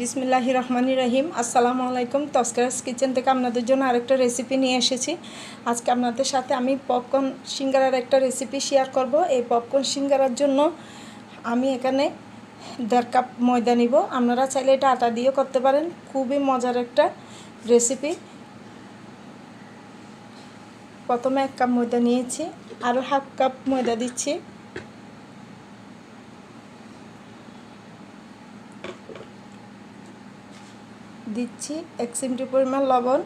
বিসমিল্লাহি রহমানি রহিম। আসসালামু আলাইকুম। তস্করাস কিচেন থেকে আপনাদের জন্য আরেকটা রেসিপি নিয়ে এসেছি। আজকে আপনাদের সাথে আমি পপকর্ন সিঙ্গারার একটা রেসিপি শেয়ার করব। এই পপকর্ন সিঙ্গারার জন্য আমি এখানে দেড় কাপ ময়দা নিব। আপনারা চাইলে এটা আটা দিয়ে করতে পারেন। খুবই মজার একটা রেসিপি প্রথমে এক কাপ ময়দা নিয়েছি। আরও হাফ কাপ ময়দা দিচ্ছি। দিচ্ছি এক চিমটি পরিমাণ লবণ।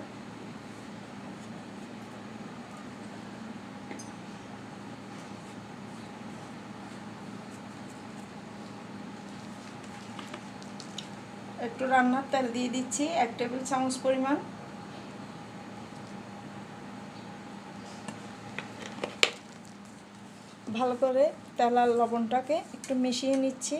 একটু রান্নার তেল দিয়ে দিচ্ছি, এক টেবিল চামচ পরিমাণ। ভালো করে তেল আর লবণটাকে একটু মিশিয়ে নিচ্ছি।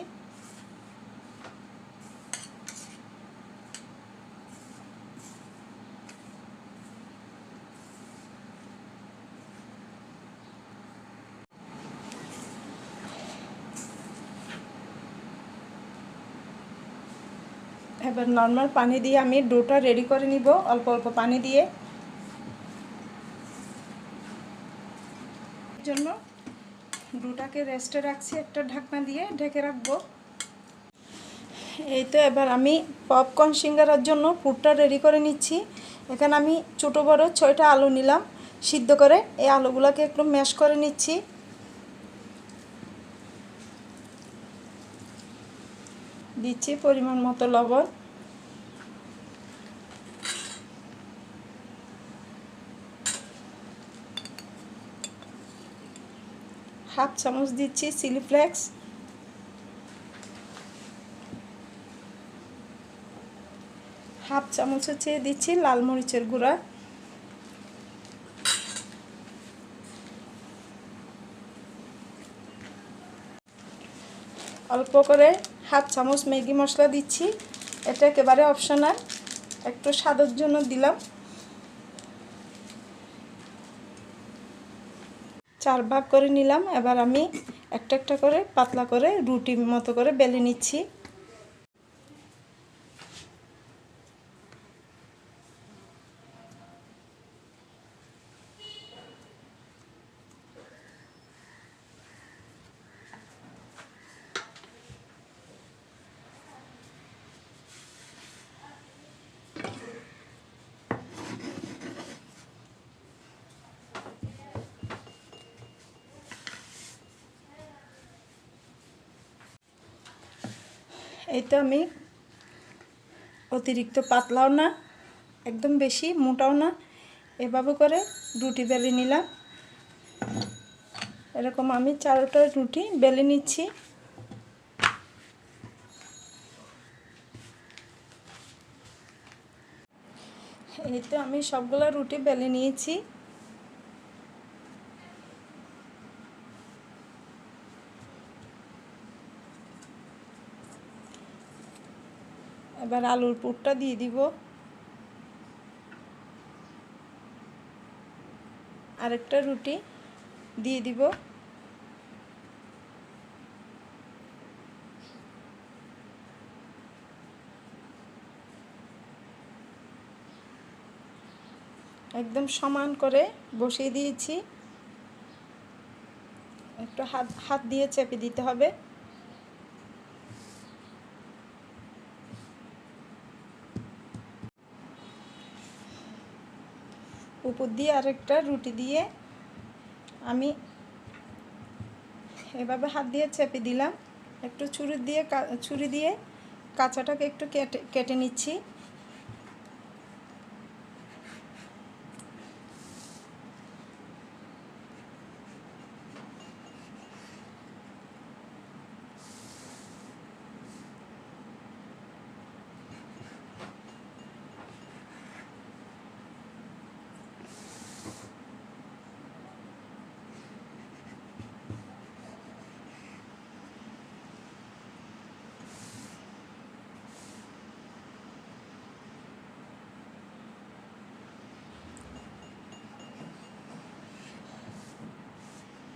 এবার নর্মাল পানি দিয়ে আমি ডোটা রেডি করে নিব, অল্প অল্প পানি দিয়ে। জন্য ডোটাকে রেস্টে রাখছি একটা ঢাকনা দিয়ে, ঢেকে রাখব। এই তো এবার আমি পপকর্ন সিঙ্গারার জন্য পুরটা রেডি করে নিচ্ছি। এখানে আমি ছোটো, বড়ো ছয়টা আলু নিলাম, সিদ্ধ করে এই আলুগুলোকে একটু ম্যাশ করে নিচ্ছি। দিচ্ছি পরিমাণ মতো লবণ। হাফ চামচ দিচ্ছি চিলি ফ্লেক্স। হাফ চামচ হচ্ছে দিচ্ছি লাল মরিচের গুঁড়া। অল্প করে হাফ চামচ ম্যাগি মশলা দিচ্ছি। এটা একেবারে অপশনাল। একটু স্বাদের জন্য দিলাম। চার ভাগ করে নিলাম। এবার আমি একটা একটা করে পাতলা করে রুটি মতো করে বেলে নিচ্ছি। এই তো আমি অতিরিক্ত পাতলাও না, একদম বেশি মোটাও না। এভাবে করে রুটি বেলে নিলাম। এরকম আমি চারোটা রুটি বেলে নিচ্ছি। এই তো আমি সবগুলো রুটি বেলে নিয়েছি। এবার আলুর পুরটা দিয়ে দিব। আরেকটা রুটি দিয়ে দিব। একদম সমান করে বসিয়ে দিয়েছি। একটু হাত হাত দিয়ে চেপে দিতে হবে। উপর দিয়ে আরেকটা রুটি দিয়ে আমি এভাবে হাত দিয়ে চেপে দিলাম। একটু ছুরি দিয়ে ছুরি দিয়ে কাঁচাটাকে একটু কেটে কেটে নিচ্ছি।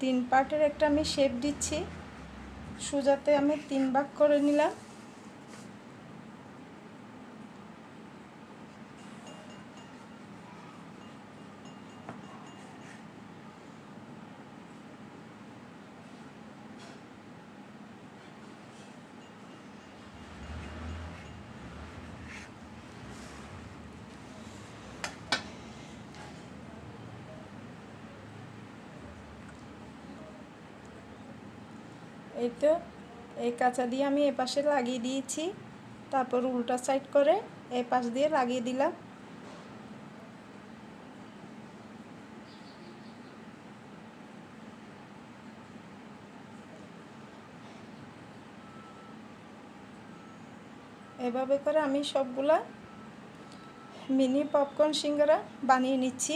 তিন পার্টের একটা আমি শেপ দিচ্ছি। সোজাতে আমি তিন ভাগ করে নিলাম। এই তো, এই কাঁচা দিয়ে আমি এ পাশে লাগিয়ে দিয়েছি। তারপর উল্টা সাইড করে এ পাশ দিয়ে লাগিয়ে দিলাম। এভাবে করে আমি সবগুলা মিনি পপকর্ন সিঙ্গারা বানিয়ে নিচ্ছি।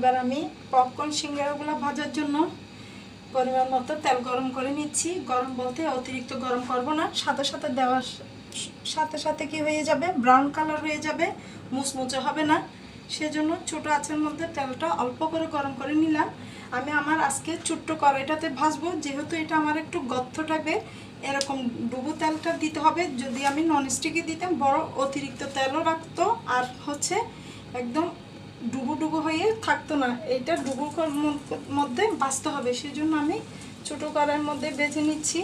এবার আমি পপকর্ন সিঙ্গারাগুলো ভাজার জন্য পরিমাণ মতো তেল গরম করে নিচ্ছি। গরম বলতে অতিরিক্ত গরম করব না, সাথে সাথে দেওয়ার সাথে সাথে কি হয়ে যাবে? ব্রাউন কালার হয়ে যাবে, মুচমুচে হবে না। সেজন্য ছোটো আঁচের মধ্যে তেলটা অল্প করে গরম করে নিলাম। আমি আমার আজকে ছোট্ট কড়াইটাতে ভাজবো, যেহেতু এটা আমার একটু গর্ত টাইপের, এরকম ডুবু তেলটা দিতে হবে। যদি আমি ননস্টিকে দিতাম, বড় অতিরিক্ত তেলও রাখতো আর হচ্ছে একদম ডুবো ডুবু হয়ে থাকতো না। এটা ডুবুর মধ্যে বাঁচতে হবে। সেই জন্য আমি ছোটো কড়াইয়ের মধ্যে বেছে নিচ্ছি।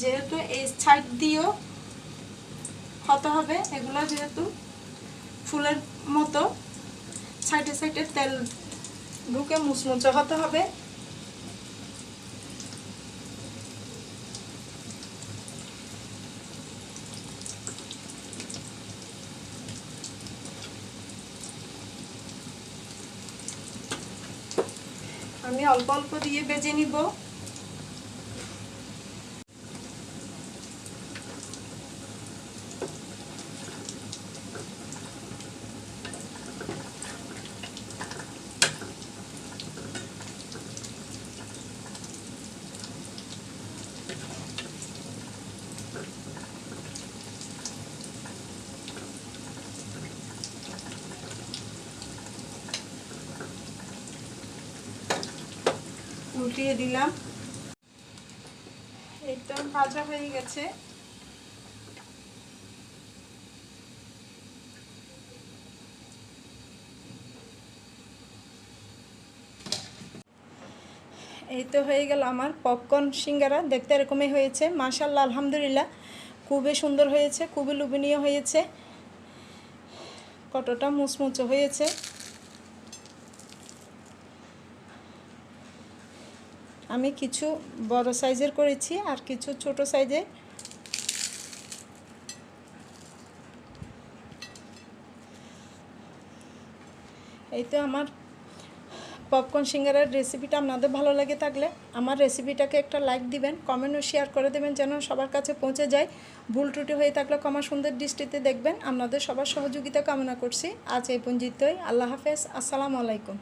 যেহেতু এই সাইড দিয়েও হতে হবে। এগুলো যেহেতু ফুলের মতো, সাইডে সাইডে তেল ঢুকে মুচমুচে হতে হবে। আমি অল্প অল্প দিয়ে বেজে নিব। উল্টিয়ে দিলাম। তো ভাজা হয়ে গেছে। এই তো হয়ে গেল আমার পপকর্ন সিঙ্গারা। দেখতে এরকমই হয়েছে। মাশাল্লাহ আলহামদুলিল্লাহ। খুবই সুন্দর হয়েছে, খুবই লুবনীয় হয়েছে। কতটা মুচমুচো হয়েছে। আমি কিছু বড় সাইজের করেছি আর কিছু ছোট সাইজের এই তো আমার পপকর্ন সিঙ্গারের রেসিপিটা আপনাদের ভালো লাগে থাকলে আমার রেসিপিটাকে একটা লাইক দিবেন কমেন্ট ও শেয়ার করে দেবেন যেন সবার কাছে পৌঁছে যায়। ভুল ত্রুটি হয়ে থাকলে কমা সুন্দর দৃষ্টিতে দেখবেন। আপনাদের সবার সহযোগিতা কামনা করছি। আজ এই পঞ্জিতই আল্লাহ হাফেজ। আসসালামু আলাইকুম।